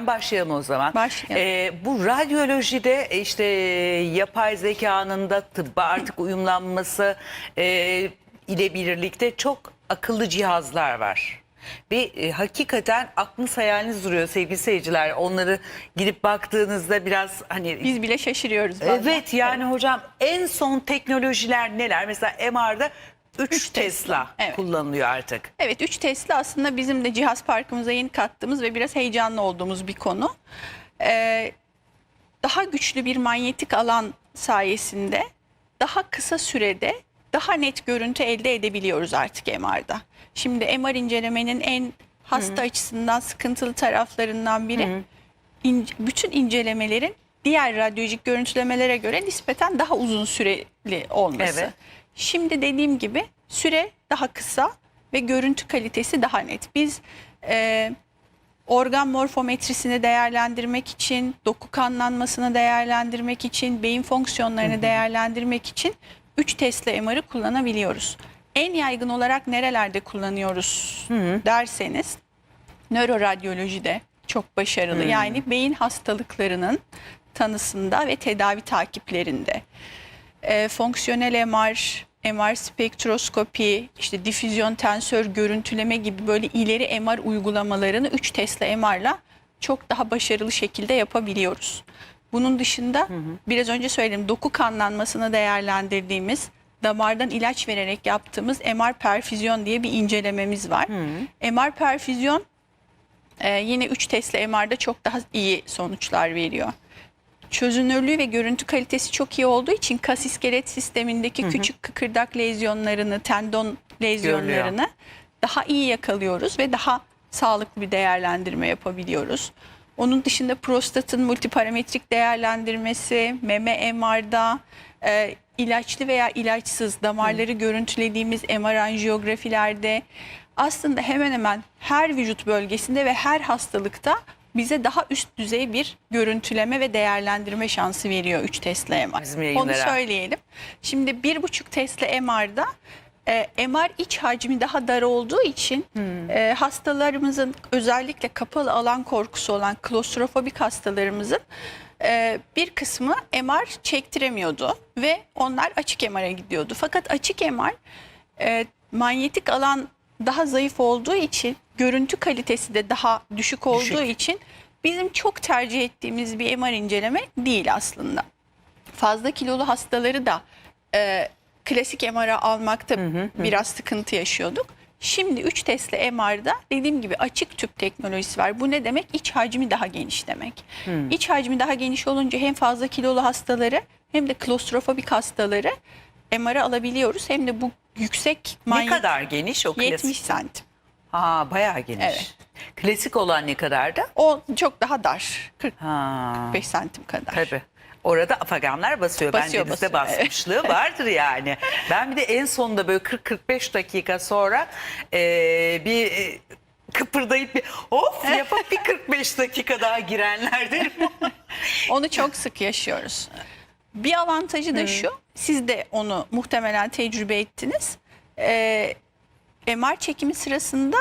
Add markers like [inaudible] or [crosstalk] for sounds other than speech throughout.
Başlayalım o zaman. Başlayalım. Ee, bu radyolojide e, işte yapay zekanın da tıbba artık uyumlanması e, ile birlikte çok akıllı cihazlar var. Ve e, hakikaten aklınız hayaliniz duruyor sevgili seyirciler. Onları gidip baktığınızda biraz hani Biz bile şaşırıyoruz bazen. Evet yani hocam en son teknolojiler neler? Mesela MR'da 3 Üç Tesla, Tesla, evet. kullanılıyor artık. Evet 3 Tesla aslında bizim de cihaz parkımıza yeni kattığımız ve biraz heyecanlı olduğumuz bir konu. Ee, daha güçlü bir manyetik alan sayesinde daha kısa sürede daha net görüntü elde edebiliyoruz artık MR'da. Şimdi MR incelemenin en hasta açısından sıkıntılı taraflarından biri ince- bütün incelemelerin diğer radyolojik görüntülemelere göre nispeten daha uzun süreli olması. Evet. Şimdi dediğim gibi süre daha kısa ve görüntü kalitesi daha net. Biz e, organ morfometrisini değerlendirmek için, doku kanlanmasını değerlendirmek için, beyin fonksiyonlarını değerlendirmek için 3 Tesla MR'ı kullanabiliyoruz. En yaygın olarak nerelerde kullanıyoruz derseniz nöroradyolojide çok başarılı. Yani beyin hastalıklarının tanısında ve tedavi takiplerinde. E, fonksiyonel MR, MR spektroskopi, işte difüzyon tensör görüntüleme gibi böyle ileri MR uygulamalarını 3 Tesla MR'la çok daha başarılı şekilde yapabiliyoruz. Bunun dışında biraz önce söyledim doku kanlanmasını değerlendirdiğimiz damardan ilaç vererek yaptığımız MR perfüzyon diye bir incelememiz var. MR perfüzyon ee, yine 3 Tesla MR'da çok daha iyi sonuçlar veriyor. Çözünürlüğü ve görüntü kalitesi çok iyi olduğu için kas iskelet sistemindeki küçük kıkırdak lezyonlarını, tendon lezyonlarını daha iyi yakalıyoruz ve daha sağlıklı bir değerlendirme yapabiliyoruz. Onun dışında prostatın multiparametrik değerlendirmesi, meme MR'da, e, ilaçlı veya ilaçsız damarları görüntülediğimiz MR anjiyografilerde aslında hemen hemen her vücut bölgesinde ve her hastalıkta bize daha üst düzey bir görüntüleme ve değerlendirme şansı veriyor 3 Tesla MR. Onu söyleyelim. Şimdi 1,5 Tesla MR'da e, MR iç hacmi daha dar olduğu için e, hastalarımızın özellikle kapalı alan korkusu olan klostrofobik hastalarımızın e, bir kısmı MR çektiremiyordu ve onlar açık MR'a gidiyordu. Fakat açık MR e, manyetik alan daha zayıf olduğu için görüntü kalitesi de daha düşük olduğu Düşük. için bizim çok tercih ettiğimiz bir MR inceleme değil aslında fazla kilolu hastaları da e, klasik MR'a almakta biraz sıkıntı yaşıyorduk. Şimdi 3 Tesla MR'da dediğim gibi açık tüp teknolojisi var. Bu ne demek? İç hacmi daha geniş demek. İç hacmi daha geniş olunca hem fazla kilolu hastaları hem de klostrofobik hastaları MR'a alabiliyoruz. Hem de bu yüksek Ne manyet kadar geniş o klasik? 70 santim. Ha bayağı geniş. Evet. Klasik olan ne kadardı? O çok daha dar. 45 Ha. santim kadar. Tabii. Orada afaganlar basıyor. Basıyor, Bence bizde evet. basmışlığı [laughs] vardır yani. Ben bir de en sonunda böyle 40-45 dakika sonra e, bir e, kıpırdayıp bir of [laughs] yapıp bir 45 dakika daha girenlerdir. Onu çok sık yaşıyoruz. Bir avantajı da şu, siz de onu muhtemelen tecrübe ettiniz. Ee, MR çekimi sırasında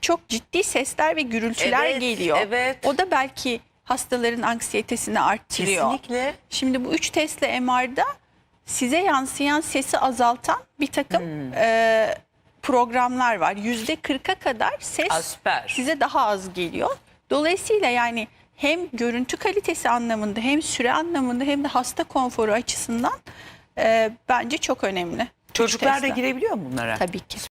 çok ciddi sesler ve gürültüler Evet, geliyor. evet. O da belki hastaların anksiyetesini arttırıyor. Kesinlikle. Şimdi bu 3 Tesla MR'da size yansıyan sesi azaltan bir takım Hmm. e, programlar var. Yüzde 40'a kadar ses Aa, süper. size daha az geliyor. Dolayısıyla yani hem görüntü kalitesi anlamında hem süre anlamında hem de hasta konforu açısından e, bence çok önemli. Çocuklar da Tesla. girebiliyor mu bunlara? Tabii ki.